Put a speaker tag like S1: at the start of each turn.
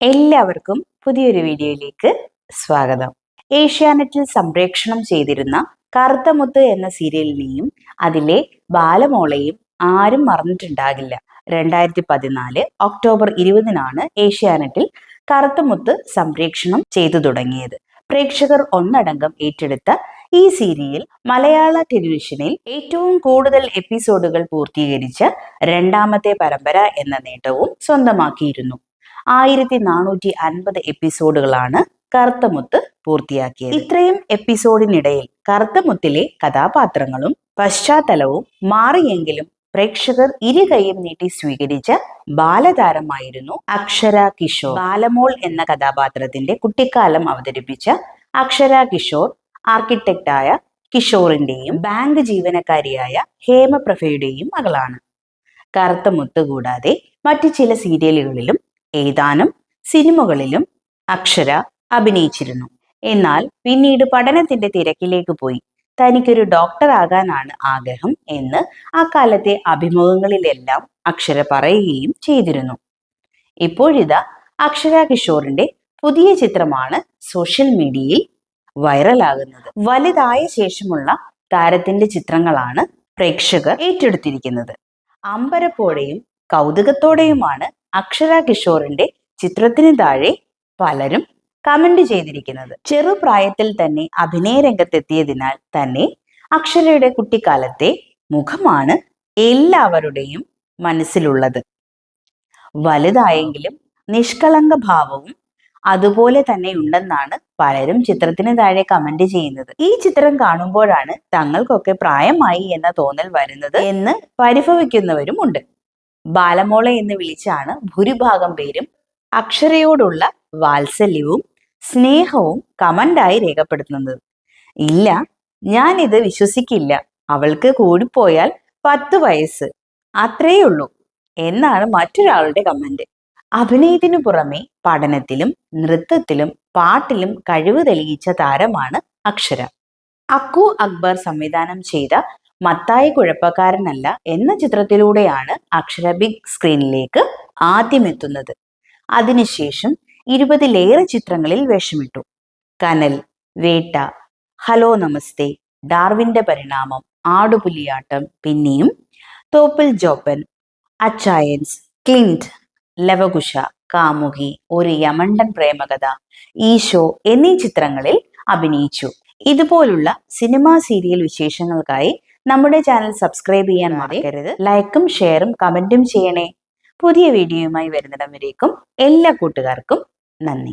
S1: എല്ലാവർക്കും പുതിയൊരു വീഡിയോയിലേക്ക് സ്വാഗതം. ഏഷ്യാനെറ്റിൽ സംപ്രേക്ഷണം ചെയ്തിരുന്ന കറുത്തമുത്ത് എന്ന സീരിയലിനെയും അതിലെ ബാലമോളയും ആരും മറന്നിട്ടുണ്ടാകില്ല. രണ്ടായിരത്തി പതിനാല് ഒക്ടോബർ ഇരുപതിനാണ് ഏഷ്യാനെറ്റിൽ കറുത്തമുത്ത് സംപ്രേക്ഷണം ചെയ്തു തുടങ്ങിയത്. പ്രേക്ഷകർ ഒന്നടങ്കം ഏറ്റെടുത്ത ഈ സീരിയൽ മലയാള ടെലിവിഷനിൽ ഏറ്റവും കൂടുതൽ എപ്പിസോഡുകൾ പൂർത്തീകരിച്ച രണ്ടാമത്തെ പരമ്പര എന്ന നേട്ടവും സ്വന്തമാക്കിയിരുന്നു. ആയിരത്തി നാനൂറ്റി അൻപത് എപ്പിസോഡുകളാണ് കറുത്തമുത്ത് പൂർത്തിയാക്കിയത്. ഇത്രയും എപ്പിസോഡിനിടയിൽ കറുത്തമുത്തിലെ കഥാപാത്രങ്ങളും പശ്ചാത്തലവും മാറിയെങ്കിലും പ്രേക്ഷകർ ഇരു കൈയും നീട്ടി സ്വീകരിച്ച ബാലതാരമായിരുന്നു അക്ഷര കിഷോർ. ബാലമോൾ എന്ന കഥാപാത്രത്തിന്റെ കുട്ടിക്കാലം അവതരിപ്പിച്ച അക്ഷര കിഷോർ ആർക്കിടെക്റ്റായ കിഷോറിന്റെയും ബാങ്ക് ജീവനക്കാരിയായ ഹേമപ്രഭയുടെയും മകളാണ്. കറുത്ത മുത്ത് കൂടാതെ മറ്റു ചില സീരിയലുകളിലും ഏതാനും സിനിമകളിലും അക്ഷര അഭിനയിച്ചിരുന്നു. എന്നാൽ പിന്നീട് പഠനത്തിന്റെ തിരക്കിലേക്ക് പോയി. തനിക്കൊരു ഡോക്ടർ ആകാനാണ് ആഗ്രഹം എന്ന് അക്കാലത്തെ കാലത്തെ അഭിമുഖങ്ങളിലെല്ലാം അക്ഷര പറയുകയും ചെയ്തിരുന്നു. ഇപ്പോഴിതാ അക്ഷര കിഷോറിന്റെ പുതിയ ചിത്രമാണ് സോഷ്യൽ മീഡിയയിൽ വൈറലാകുന്നത്. വലുതായ ശേഷമുള്ള താരത്തിന്റെ ചിത്രങ്ങളാണ് പ്രേക്ഷകർ ഏറ്റെടുത്തിരിക്കുന്നത്. അമ്പരപ്പോടെയും കൗതുകത്തോടെയുമാണ് അക്ഷര കിഷോറിന്റെ ചിത്രത്തിന് താഴെ പലരും കമന്റ് ചെയ്തിരിക്കുന്നത്. ചെറുപ്രായത്തിൽ തന്നെ അഭിനയ രംഗത്തെത്തിയതിനാൽ തന്നെ അക്ഷരയുടെ കുട്ടിക്കാലത്തെ മുഖമാണ് എല്ലാവരുടെയും മനസ്സിലുള്ളത്. വലുതായെങ്കിലും നിഷ്കളങ്ക ഭാവവും അതുപോലെ തന്നെ ഉണ്ടെന്നാണ് പലരും ചിത്രത്തിന് താഴെ കമന്റ് ചെയ്യുന്നത്. ഈ ചിത്രം കാണുമ്പോഴാണ് തങ്ങൾക്കൊക്കെ പ്രായമായി എന്ന തോന്നൽ വരുന്നത് എന്ന് പരിഭവിക്കുന്നവരുമുണ്ട് ബാലമോള എന്ന് വിളിച്ചാണ് ഭൂരിഭാഗം പേരും അക്ഷരയോടുള്ള വാത്സല്യവും സ്നേഹവും കമന്റായി രേഖപ്പെടുത്തുന്നത്. ഇല്ല ഞാൻ ഇത് വിശ്വസിക്കില്ല. അവൾക്ക് കൂടിപ്പോയാൽ പത്ത് വയസ്സ്. അത്രയേ ഉള്ളൂ എന്നാണ് മറ്റൊരാളുടെ കമന്റ്. അഭിനയത്തിനു പുറമെ പഠനത്തിലും നൃത്തത്തിലും പാട്ടിലും കഴിവ് തെളിയിച്ച താരമാണ് അക്ഷര. അക്കു അക്ബർ സംവിധാനം ചെയ്ത മത്തായി കുഴപ്പക്കാരനല്ല എന്ന ചിത്രത്തിലൂടെയാണ് അക്ഷര ബിഗ് സ്ക്രീനിലേക്ക് ആദ്യം എത്തുന്നത് അതിനുശേഷം ഇരുപതിലേറെ ചിത്രങ്ങളിൽ വേഷമിട്ടു. കനൽ വേട്ട ഹലോ നമസ്തേ ഡാർവിന്റെ പരിണാമം ആടുപുലിയാട്ടം പിന്നെയും തോപ്പിൽ ജോപ്പൻ അച്ചായൻസ് ക്ലിന്റ് ലവകുശ കാമുകി ഒരു യമണ്ടൻ പ്രേമകഥ ഈശോ എന്നീ ചിത്രങ്ങളിൽ അഭിനയിച്ചു. ഇതുപോലുള്ള സിനിമാ സീരിയൽ വിശേഷങ്ങൾക്കായി നമ്മുടെ ചാനൽ സബ്സ്ക്രൈബ് ചെയ്യാൻ മറക്കരുത്. ലൈക്കും ഷെയറും കമന്റും ചെയ്യണേ. പുതിയ വീഡിയോയുമായി വരുന്നിടം വരേക്കും എല്ലാ കൂട്ടുകാർക്കും നന്ദി.